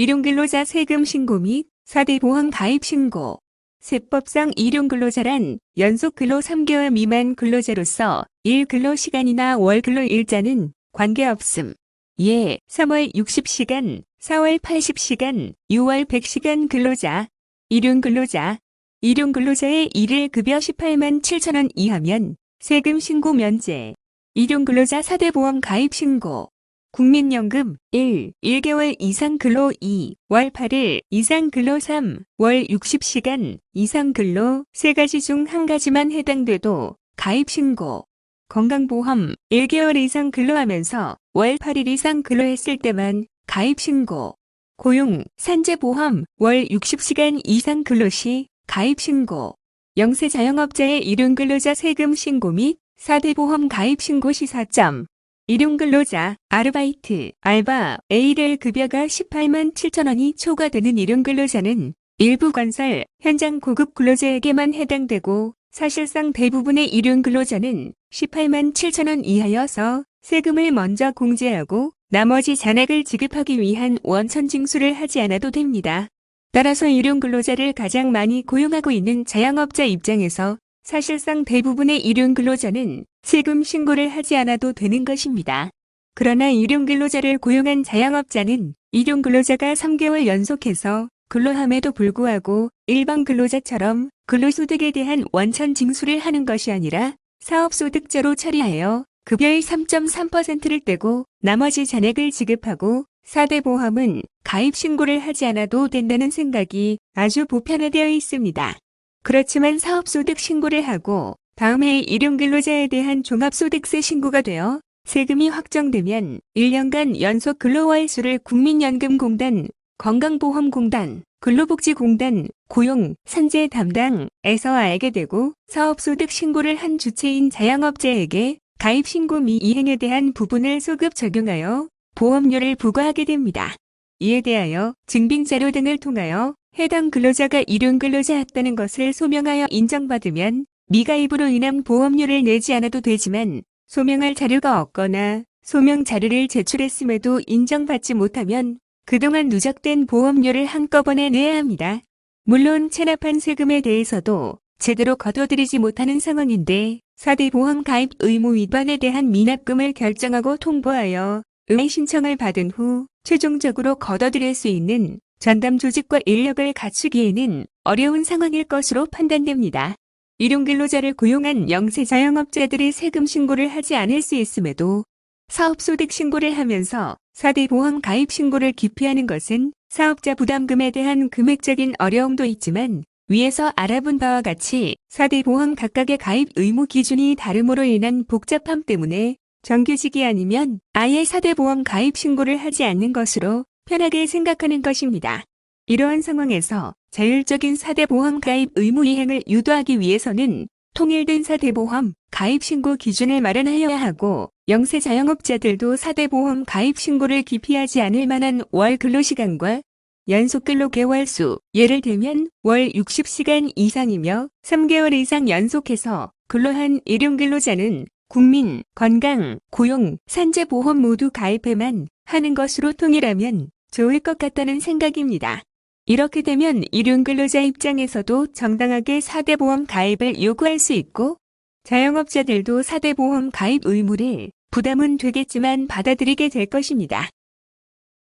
일용근로자 세금 신고 및 4대 보험 가입 신고. 세법상 일용근로자란 연속 근로 3개월 미만 근로자로서 일 근로 시간이나 월 근로 일자는 관계없음. 예, 3월 60시간, 4월 80시간, 6월 100시간 근로자. 일용 근로자. 일용 근로자의 일일 급여 18만 7천원 이하면 세금 신고 면제. 일용 근로자 4대 보험 가입 신고. 국민연금 1. 1개월 이상 근로 2. 월 8일 이상 근로 3. 월 60시간 이상 근로 세 가지 중한 가지만 해당돼도 가입 신고. 건강보험 1개월 이상 근로하면서 월 8일 이상 근로했을 때만 가입 신고. 고용, 산재보험 월 60시간 이상 근로 시 가입 신고. 영세 자영업자의 일용근로자 세금 신고 및 4대 보험 가입 신고 시사점. 일용근로자, 아르바이트, 알바, A를 급여가 18만 7천원이 초과되는 일용근로자는 일부 건설, 현장 고급 근로자에게만 해당되고 사실상 대부분의 일용근로자는 18만 7천원 이하여서 세금을 먼저 공제하고 나머지 잔액을 지급하기 위한 원천 징수를 하지 않아도 됩니다. 따라서 일용근로자를 가장 많이 고용하고 있는 자영업자 입장에서 사실상 대부분의 일용 근로자는 세금 신고를 하지 않아도 되는 것입니다. 그러나 일용 근로자를 고용한 자영업자는 일용 근로자가 3개월 연속해서 근로함에도 불구하고 일반 근로자처럼 근로소득에 대한 원천 징수를 하는 것이 아니라 사업소득자로 처리하여 급여의 3.3%를 떼고 나머지 잔액을 지급하고 4대 보험은 가입 신고를 하지 않아도 된다는 생각이 아주 보편화되어 있습니다. 그렇지만 사업소득 신고를 하고 다음해 일용근로자에 대한 종합소득세 신고가 되어 세금이 확정되면 1년간 연속 근로월 수를 국민연금공단, 건강보험공단, 근로복지공단, 고용, 산재 담당에서 알게 되고 사업소득 신고를 한 주체인 자영업자에게 가입 신고 미 이행에 대한 부분을 소급 적용하여 보험료를 부과하게 됩니다. 이에 대하여 증빙자료 등을 통하여 해당 근로자가 일용 근로자였다는 것을 소명하여 인정받으면 미가입으로 인한 보험료를 내지 않아도 되지만 소명할 자료가 없거나 소명 자료를 제출했음에도 인정받지 못하면 그동안 누적된 보험료를 한꺼번에 내야 합니다. 물론 체납한 세금에 대해서도 제대로 거둬들이지 못하는 상황인데 4대 보험 가입 의무 위반에 대한 미납금을 결정하고 통보하여 의뢰 신청을 받은 후 최종적으로 거둬들일 수 있는 전담 조직과 인력을 갖추기에는 어려운 상황일 것으로 판단됩니다. 일용 근로자를 고용한 영세 자영업자들이 세금 신고를 하지 않을 수 있음에도 사업소득 신고를 하면서 4대 보험 가입 신고를 기피하는 것은 사업자 부담금에 대한 금액적인 어려움도 있지만 위에서 알아본 바와 같이 4대 보험 각각의 가입 의무 기준이 다름으로 인한 복잡함 때문에 정규직이 아니면 아예 4대 보험 가입 신고를 하지 않는 것으로 편하게 생각하는 것입니다. 이러한 상황에서 자율적인 4대 보험 가입 의무 이행을 유도하기 위해서는 통일된 4대 보험 가입 신고 기준을 마련하여야 하고 영세 자영업자들도 4대 보험 가입 신고를 기피하지 않을 만한 월 근로시간과 연속 근로 개월수, 예를 들면 월 60시간 이상이며 3개월 이상 연속해서 근로한 일용 근로자는 국민, 건강, 고용, 산재보험 모두 가입해만 하는 것으로 통일하면 좋을 것 같다는 생각입니다. 이렇게 되면 일용 근로자 입장에서도 정당하게 4대 보험 가입을 요구할 수 있고 자영업자들도 4대 보험 가입 의무를 부담은 되겠지만 받아들이게 될 것입니다.